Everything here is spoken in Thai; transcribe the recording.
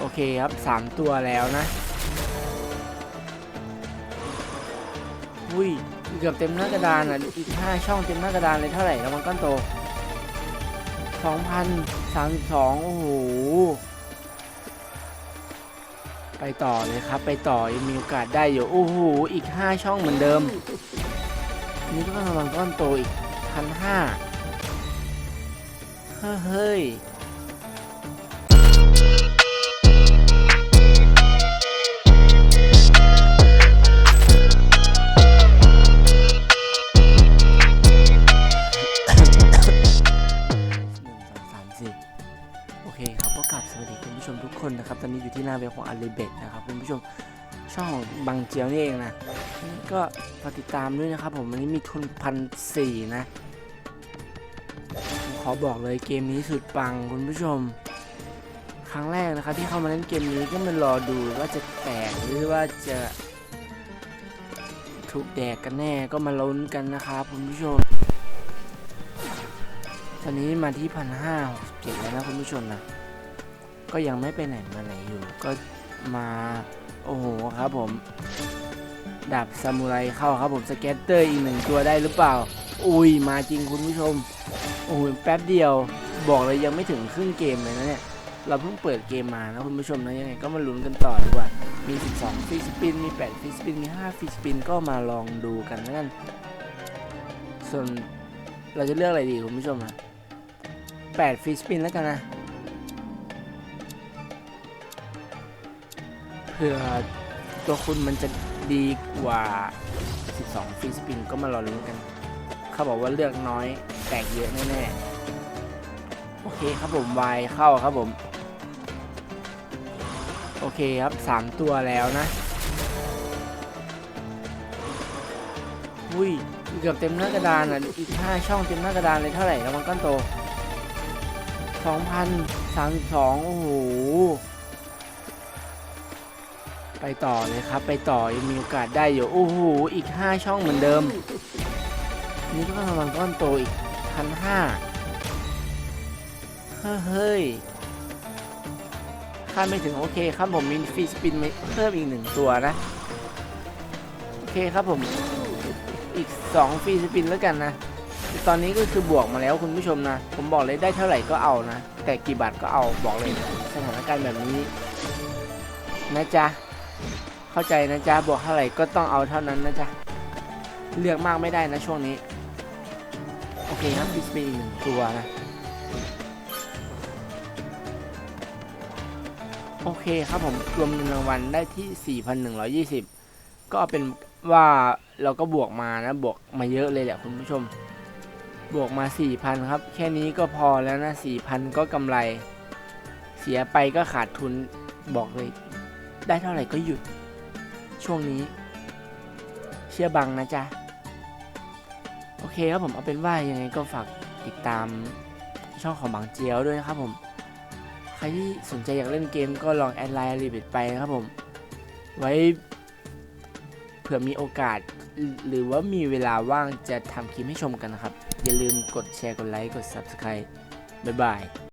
โอเคครับสามตัวแล้วนะอุ้ยเกือบเต็มหน้ากระดานอะอีกห้าช่องเต็มหน้ากระดานเลยเท่าไหร่แล้วมันก้อนโตสองพันสามสิบสองโอ้โหไปต่อเลยครับ ไปต่อยังมีโอกาสได้อยู่โอ้โหอีกห้าช่องเหมือนเดิม นี่ก็กำลังก้อนโตอีกพันห้าเฮ้ย คนนะครับ ตอนนี้อยู่ที่หน้าเว็บของอาลีเบตนะครับคุณผู้ชมช่องบังเจียวนี่เองนะ ก็ฝากติดตามด้วยนะครับ ผมวันนี้มีทุนพันสี่นะผมขอบอกเลยเกมนี้สุดปังคุณผู้ชม ครั้งแรกนะครับที่เข้ามาเล่นเกมนี้ก็มารอดูว่าจะแตกหรือว่าจะถูกแดกกันแน่ก็มาลุ้นกันนะครับคุณผู้ชม ตอนนี้มาที่พันห้าหกสิบเจ็ดแล้วนะคุณผู้ชมนะ ก็ยังไม่ไปไหนมาไหนอยู่ ก็มาโอ้โหครับผมดาบซามูไรเข้าครับผมสเก็ตเตอร์อีกหนึ่งตัวได้หรือเปล่า อุ้ยมาจริงคุณผู้ชมโอ้ยแป๊บเดียวบอกเลยยังไม่ถึงครึ่งเกมเลยนะเนี่ยเราเพิ่งเปิดเกมมานะคุณผู้ชมนะยังไงก็มาลุ้นกันต่อดีกว่า มี 12ฟรีสปิน มี 8ฟรีสปิน มี 5ฟรีสปิน ก็มาลองดูกันแล้วกัน ส่วนเราจะเลือกอะไรดีคุณผู้ชมอะ8ฟรีสปินแล้วกันนะ เพื่อตัวคุณมันจะดีกว่า 12ฟรีสปินก็มารอลุ้นกัน เขาบอกว่าเลือกน้อยแตกเยอะแน่ๆ โอเคครับผมวายเข้าครับผม โอเคครับ 3 ตัวแล้วนะอุ้ยเกือบเต็มหน้ากระดานอะอีก 5 ช่องเต็มหน้ากระดานเลยเท่าไหร่แล้วมันก้อนโต 2,032 โอ้โห ไปต่อเลยครับ ไปต่อยังมีโอกาสได้อยู่โอ้โหอีก 5 ช่องเหมือนเดิม นี่ก็กำลังก้อนโตอีกพันห้าเฮ้ยคาดไม่ถึงโอเคครับผมมีฟรีสปินเพิ่มอีกหนึ่งตัวนะ โอเคครับผมอีก2ฟรีสปินแล้วกันนะตอนนี้ก็คือบวกมาแล้วคุณผู้ชมนะ ผมบอกเลยได้เท่าไหร่ก็เอานะ แต่กี่บาทก็เอาบอกเลยสถานการณ์แบบนี้ นะจ๊ะ เข้าใจนะจ๊ะบวกเท่าไหร่ก็ต้องเอาเท่านั้นนะจ๊ะเลือกมากไม่ได้นะช่วงนี้ โอเคครับดิสเพย์อีกหนึ่งตัวนะ โอเคครับผมรวมเงินรางวัลได้ที่ 4,120 ก็เป็นว่าเราก็บวกมานะ บวกมาเยอะเลยแหละคุณผู้ชม บวกมา 4,000 ครับ แค่นี้ก็พอแล้วนะ 4,000 ก็กำไร เสียไปก็ขาดทุนบอกเลย ได้เท่าไหร่ก็หยุด ช่วงนี้ เชื่อบังนะจ๊ะ โอเคครับผมเอาเป็นว่ายังไงก็ฝากติดตามช่องของบางเจียวด้วยนะครับผม ใครที่สนใจอยากเล่นเกมก็ลองแอดไลน์รีบิทไปนะครับผม ไว้เผื่อมีโอกาสหรือว่ามีเวลาว่างจะทำคลิปให้ชมกันนะครับ อย่าลืมกดแชร์กดไลค์กด Subscribe บ๊ายบาย